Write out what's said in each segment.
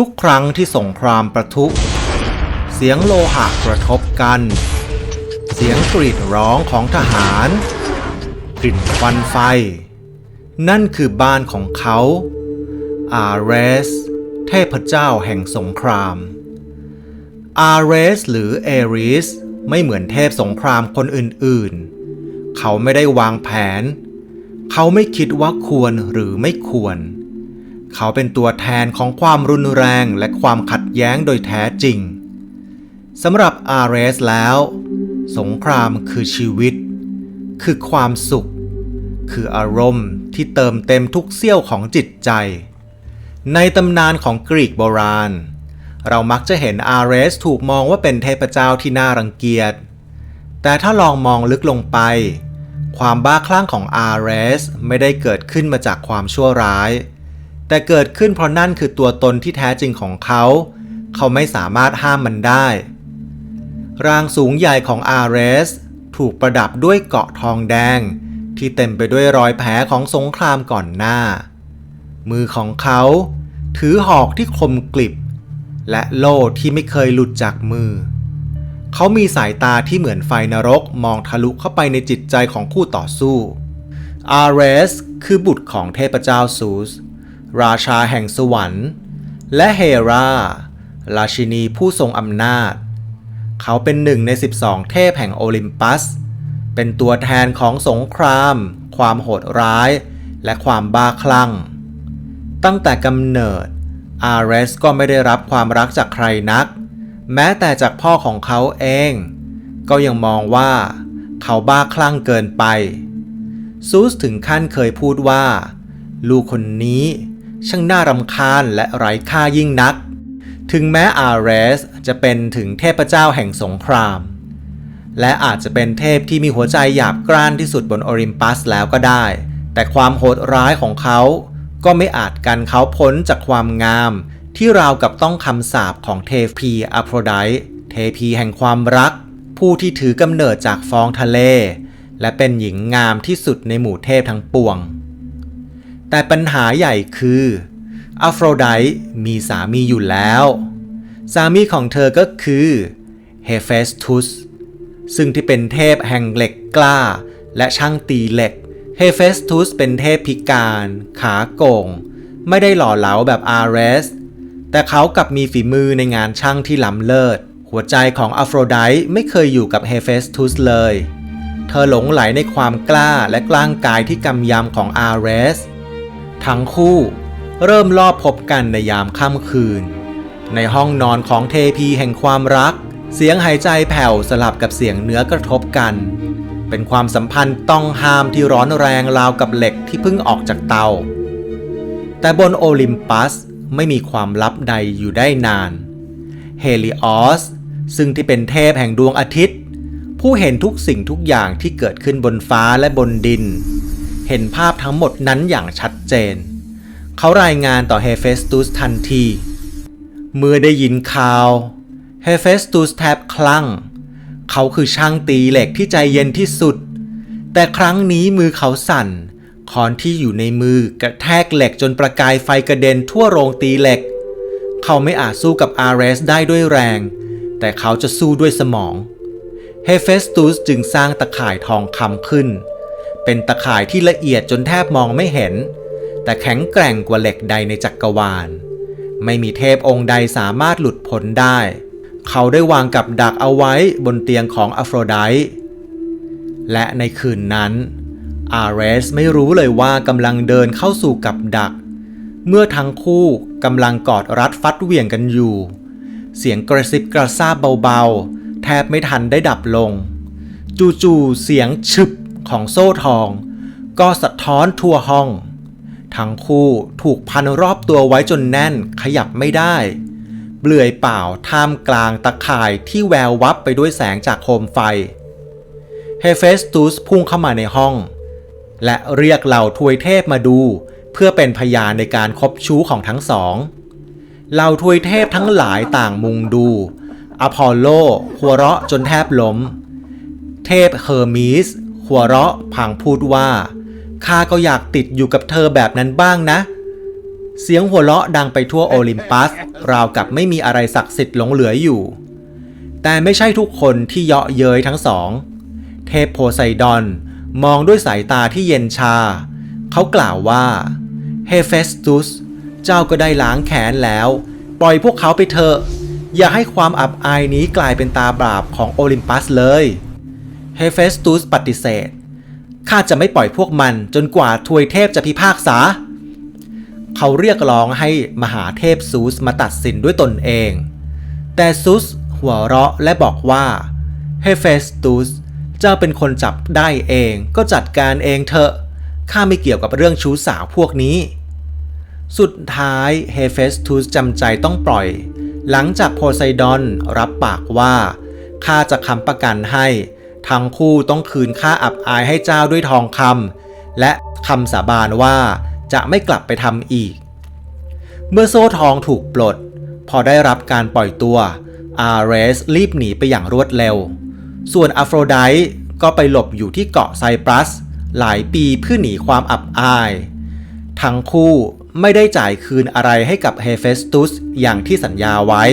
ทุกครั้งที่สงครามประทุ เสียงโลหะกระทบกัน เสียงกรีดร้องของทหารกลิ่นควันไฟ นั่นคือบ้านของเขา อาเรส เทพเจ้าแห่งสงคราม อาเรส หรือเอริส ไม่เหมือนเทพสงครามคนอื่นๆ เขาไม่ได้วางแผน เขาไม่คิดว่าควรหรือไม่ควรเเขาเป็นตัวแทนของความรุนแรงและความขัดแย้งโดยแท้จริงสำหรับอาเรสแล้ว สงครามคือชีวิต คือความสุข คืออารมณ์ที่เติมเต็มทุกเสี้ยวของจิตใจ ในตำนานของกรีกโบราณ เรามักจะเห็นอาเรสถูกมองว่าเป็นเทพเจ้าที่น่ารังเกียจ แต่ถ้าลองมองลึกลงไป ความบ้าคลั่งของอาเรสไม่ได้เกิดขึ้นมาจากความชั่วร้าย แต่เกิดขึ้นเพราะนั่นคือตัวตนที่แท้จริงของเขา เขาไม่สามารถห้ามมันได้ รางสูงใหญ่ของอาเรส ถูกประดับด้วยเกาะทองแดง ที่เต็มไปด้วยรอยแผลของสงครามก่อนหน้า มือของเขา ถือหอกที่คมกลิบ และโล่ที่ไม่เคยหลุดจากมือ เขามีสายตาที่เหมือนไฟนรกมองทะลุเข้าไปในจิตใจของคู่ต่อสู้อาเรส คือบุตรของเทพเจ้าซูส ราชาแห่งสวรรค์ และเฮรา ราชินีผู้ทรงอำนาจ เขาเป็นหนึ่งใน 12 เทพแห่งโอลิมปัส เป็นตัวแทนของสงคราม ความโหดร้าย และความบ้าคลั่ง ตั้งแต่กำเนิด อาเรสก็ไม่ได้รับความรักจากใครนัก แม้แต่จากพ่อของเขาเอง ก็ยังมองว่า เขาบ้าคลั่งเกินไปซูสถึงขั้นเคยพูดว่า ลูกคนนี้ ช่างน่ารำคาญและไร้ค่ายิ่งนัก ถึงแม้อาเรสจะเป็นถึงเทพเจ้าแห่งสงคราม และอาจจะเป็นเทพที่มีหัวใจหยาบกร้านที่สุดบนโอลิมปัสแล้วก็ได้ แต่ความโหดร้ายของเขาก็ไม่อาจกันเขาพ้นจากความงาม ที่ราวกับต้องคำสาปของเทพีอโพรไดต์เทพีแห่งความรัก ผู้ที่ถือกำเนิดจากฟองทะเล และเป็นหญิงงามที่สุดในหมู่เทพทั้งปวง แต่ปัญหาใหญ่คืออโฟโรไดต์มีสามีอยู่แล้ว สามีของเธอก็คือเฮเฟสทุสซึ่งที่เป็นเทพแห่งเหล็กกล้า และช่างตีเหล็ก เฮเฟสทุสเป็นเทพพิการ ขาโก่ง ไม่ได้หล่อเหลาแบบอาร์เรส แต่เขากลับมีฝีมือในงานช่างที่ล้ำเลิศ หัวใจของอโฟโรไดต์ไม่เคยอยู่กับเฮเฟสทุสเลย เธอหลงไหลในความกล้าและกล้างกายที่กำยำของอาร์เรส ทั้งคู่เริ่มลอบพบกันในยามค่ำคืน ในห้องนอนของเทพีแห่งความรัก เสียงหายใจแผ่วสลับกับเสียงเนื้อกระทบกัน เป็นความสัมพันธ์ต้องห้ามที่ร้อนแรงราวกับเหล็กที่เพิ่งออกจากเตา แต่บนโอลิมปัสไม่มีความลับใดอยู่ได้นาน เฮลิออสซึ่งที่เป็นเทพแห่งดวงอาทิตย์ ผู้เห็นทุกสิ่งทุกอย่างที่เกิดขึ้นบนฟ้าและบนดิน เห็นภาพทั้งหมดนั้นอย่างชัดเจน เขารายงานต่อเฮเฟสตุสทันที เมื่อได้ยินข่าวเฮเฟสตุสแทบคลั่ง เขาคือช่างตีเหล็กที่ใจเย็นที่สุด แต่ครั้งนี้มือเขาสั่นคอนที่อยู่ในมือกระแทกเหล็กจนประกายไฟกระเด็นทั่วโรงตีเหล็ก เขาไม่อาจสู้กับอาร์เรสได้ด้วยแรง แต่เขาจะสู้ด้วยสมอง เฮเฟสตุสจึงสร้างตะข่ายทองคำขึ้น เป็นตะข่ายที่ละเอียดจนแทบมองไม่เห็น แต่แข็งแกร่งกว่าเหล็กใดในจักรวาล ไม่มีเทพองค์ใดสามารถหลุดพ้นได้ เขาได้วางกับดักเอาไว้บนเตียงของอโฟรไดต์และในคืนนั้น อาร์เรสไม่รู้เลยว่ากำลังเดินเข้าสู่กับดัก เมื่อทั้งคู่กำลังกอดรัดฟัดเหวี่ยงกันอยู่ เสียงกระซิบกระซาบเบาๆ แทบไม่ทันได้ดับลง จู่ๆเสียงฉึบ ของโซ่ทอง ก็สะท้อนทั่วห้อง ทั้งคู่ถูกพันรอบตัวไว้จนแน่นขยับไม่ได้ เปลื่อยเปล่าท่ามกลางตะข่ายที่แวววับไปด้วยแสงจากโคมไฟ เฮเฟสตุสพุ่งเข้ามาในห้อง และเรียกเหล่าทวยเทพมาดู เพื่อเป็นพยานในการคบชู้ของทั้งสองเหล่าทวยเทพทั้งหลายต่างมุงดู อพอลโลหัวเราะจนแทบล้ม เทพเฮอร์มีส หัวเราะพลางพูดว่าข้าก็อยากติดอยู่กับเธอแบบนั้นบ้างนะ เสียงหัวเราะดังไปทั่วโอลิมปัส ราวกับไม่มีอะไรศักดิ์สิทธิ์หลงเหลืออยู่ แต่ไม่ใช่ทุกคนที่เยาะเย้ยทั้งสอง เทพโพไซดอนมองด้วยสายตาที่เย็นชา เขากล่าวว่าเฮเฟสตุสเจ้าก็ได้ล้างแค้นแล้ว ปล่อยพวกเขาไปเถอะ อย่าให้ความอับอายนี้กลายเป็นตาบาปของโอลิมปัสเลย เฮเฟสตุสปฏิเสธ ข้าจะไม่ปล่อยพวกมันจนกว่าทวยเทพจะพิพากษา เขาเรียกร้องให้มหาเทพซูสมาตัดสินด้วยตนเอง แต่ซูสหัวเราะและบอกว่าเฮเฟสตุสเจ้าเป็นคนจับได้เองก็จัดการเองเถอะ ข้าไม่เกี่ยวกับเรื่องชู้สาวพวกนี้ สุดท้ายเฮเฟสตุสจำใจต้องปล่อย หลังจากโพไซดอนรับปากว่าข้าจะค้ำประกันให้ ทั้งคู่ต้องคืนค่าอับอายให้เจ้าด้วยทองคำและคำสาบานว่าจะไม่กลับไปทำอีก เมื่อโซ่ทองถูกปลด พอได้รับการปล่อยตัวอาร์เรสรีบหนีไปอย่างรวดเร็ว ส่วนอโฟรไดต์ก็ไปหลบอยู่ที่เกาะไซปรัส หลายปีเพื่อหนีความอับอาย ทั้งคู่ไม่ได้จ่ายคืนอะไรให้กับเฮเฟสตุสอย่างที่สัญญาไว้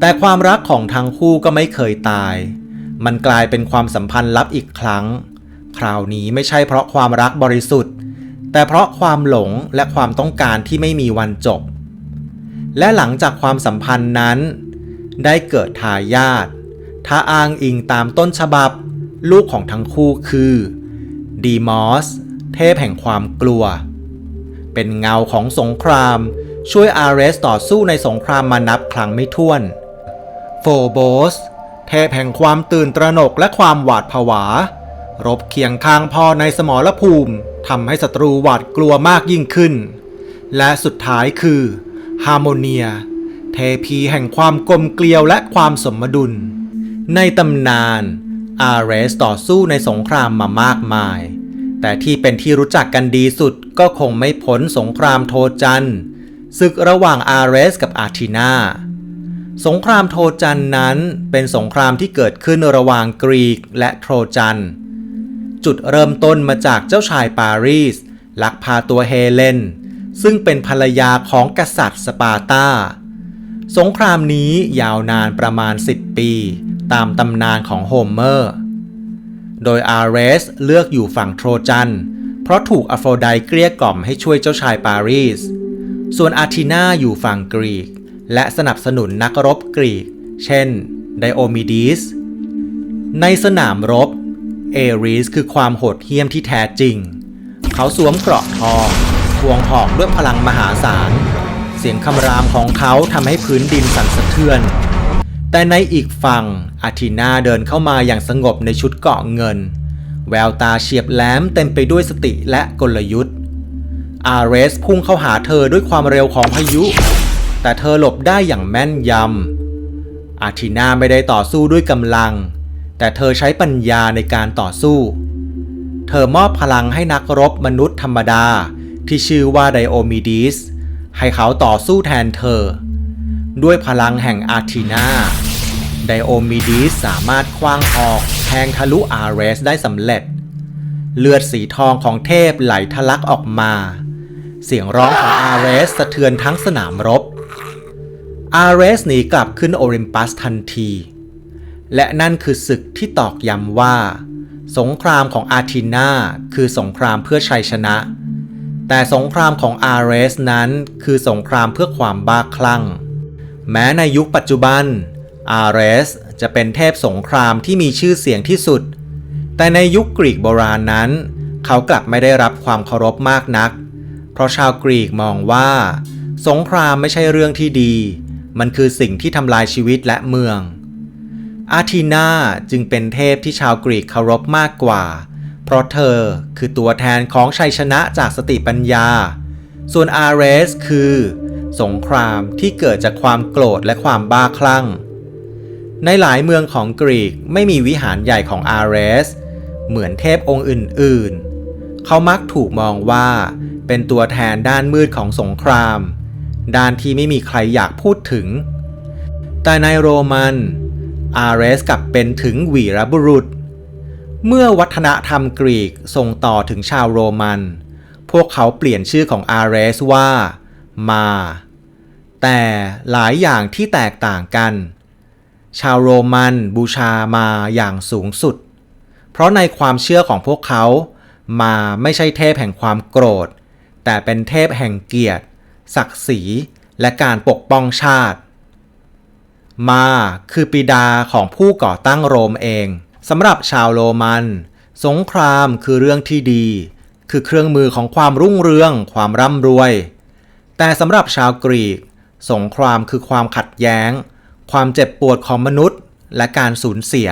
แต่ความรักของทั้งคู่ก็ไม่เคยตาย มันกลายเป็นความสัมพันธ์ลับอีกครั้ง คราวนี้ไม่ใช่เพราะความรักบริสุทธิ์ แต่เพราะความหลงและความต้องการที่ไม่มีวันจบ และหลังจากความสัมพันธ์นั้น ได้เกิดทายาทถ้าอ้างอิงตามต้นฉบับ ลูกของทั้งคู่คือดีมอสเทพแห่งความกลัว เป็นเงาของสงคราม ช่วยอาร์เรสต่อสู้ในสงครามมานับครั้งไม่ถ้วนโฟโบส เทพแห่งความตื่นตระหนกและความหวาดผวา รบเคียงข้างพ่อในสมรภูมิทำให้ศัตรูหวาดกลัวมากยิ่งขึ้น และสุดท้ายคือฮาร์โมเนีย เทพีแห่งความกลมเกลียวและความสมดุล ในตำนาน อาร์เรสต่อสู้ในสงครามมามากมาย แต่ที่เป็นที่รู้จักกันดีสุดก็คงไม่พ้นสงครามโทจันศึกระหว่างอาร์เรสกับอาร์ทีนา สงครามโทจันนั้นเป็นสงครามที่เกิดขึ้นระหว่างกรีกและโทจัน จุดเริ่มต้นมาจากเจ้าชายปารีส ลักพาตัวเฮเลน ซึ่งเป็นภรรยาของกษัตริย์สปาร์ตา สงครามนี้ยาวนานประมาณ 10 ปี ตามตำนานของโฮมเมอร์ โดยอาร์เรสเลือกอยู่ฝั่งโทรจัน เพราะถูกอโฟไดเกลี้ยกล่อมให้ช่วยเจ้าชายปารีส ส่วนอาร์ทีนาอยู่ฝั่งกรีก และสนับสนุนนักรบกรีก เช่น ไดโอมิดิสในสนามรบ เอริสคือความโหดเหี้ยมที่แท้จริง เขาสวมเกราะทองควงหอกด้วยพลังมหาศาล เสียงคำรามของเขาทำให้พื้นดินสั่นสะเทือน แต่ในอีกฝั่งอาทินาเดินเข้ามาอย่างสงบในชุดเกราะเงิน แววตาเฉียบแหลมเต็มไปด้วยสติและกลยุทธ์อาร์เรสพุ่งเข้าหาเธอด้วยความเร็วของพายุ แต่เธอหลบได้อย่างแม่นยำอาทินาไม่ได้ต่อสู้ด้วยกำลัง แต่เธอใช้ปัญญาในการต่อสู้ เธอมอบพลังให้นักรบมนุษย์ธรรมดาที่ชื่อว่าไดโอมิดิสให้เขาต่อสู้แทนเธอ ด้วยพลังแห่งอาร์ทีนาไดโอมิดิสสามารถคว้างหอกแทงทะลุอาร์เรสได้สำเร็จ เลือดสีทองของเทพไหลทะลักออกมา เสียงร้องของอาร์เรสสะเทือนทั้งสนามรบ อาร์เรสหนีกลับขึ้นโอริมปัสทันที และนั่นคือศึกที่ตอกย้ำว่า สงครามของอาร์ทินาคือสงครามเพื่อชัยชนะ แต่สงครามของอาร์เรสนั้นคือสงครามเพื่อความบ้าคลั่ง แม้ในยุคปัจจุบัน อาร์เรสจะเป็นเทพสงครามที่มีชื่อเสียงที่สุด แต่ในยุคกรีกโบราณนั้น เขากลับไม่ได้รับความเคารพมากนัก เพราะชาวกรีกมองว่า สงครามไม่ใช่เรื่องที่ดี มันคือสิ่งที่ทำลายชีวิตและเมือง อาร์ทีนาจึงเป็นเทพที่ชาวกรีกเคารพมากกว่า เพราะเธอคือตัวแทนของชัยชนะจากสติปัญญา ส่วนอาร์เรสคือ สงครามที่เกิดจากความโกรธและความบ้าคลั่ง ในหลายเมืองของกรีกไม่มีวิหารใหญ่ของอาร์เรส เหมือนเทพองค์อื่น ๆ เขามักถูกมองว่าเป็นตัวแทนด้านมืดของสงคราม ด้านที่ไม่มีใครอยากพูดถึง แต่ในโรมันอาร์เรสกลับเป็นถึงวีรบุรุษ เมื่อวัฒนธรรมกรีกส่งต่อถึงชาวโรมันพพวกเขาเปลี่ยนชื่อของอาเรสว่า มา แต่หลายอย่างที่แตกต่างกัน ชาวโรมันบูชามาอย่างสูงสุด เพราะในความเชื่อของพวกเขา มาไม่ใช่เทพแห่งความโกรธ แต่เป็นเทพแห่งเกียรติ ศักดิ์ศรี และการปกป้องชาติ มาคือปิดาของผู้ก่อตั้งโรมเองสำหรับชาวโรมัน สงครามคือเรื่องที่ดี คือเครื่องมือของความรุ่งเรือง ความร่ำรวย แต่สำหรับชาวกรีก สงครามคือความขัดแย้ง ความเจ็บปวดของมนุษย์ และการสูญเสีย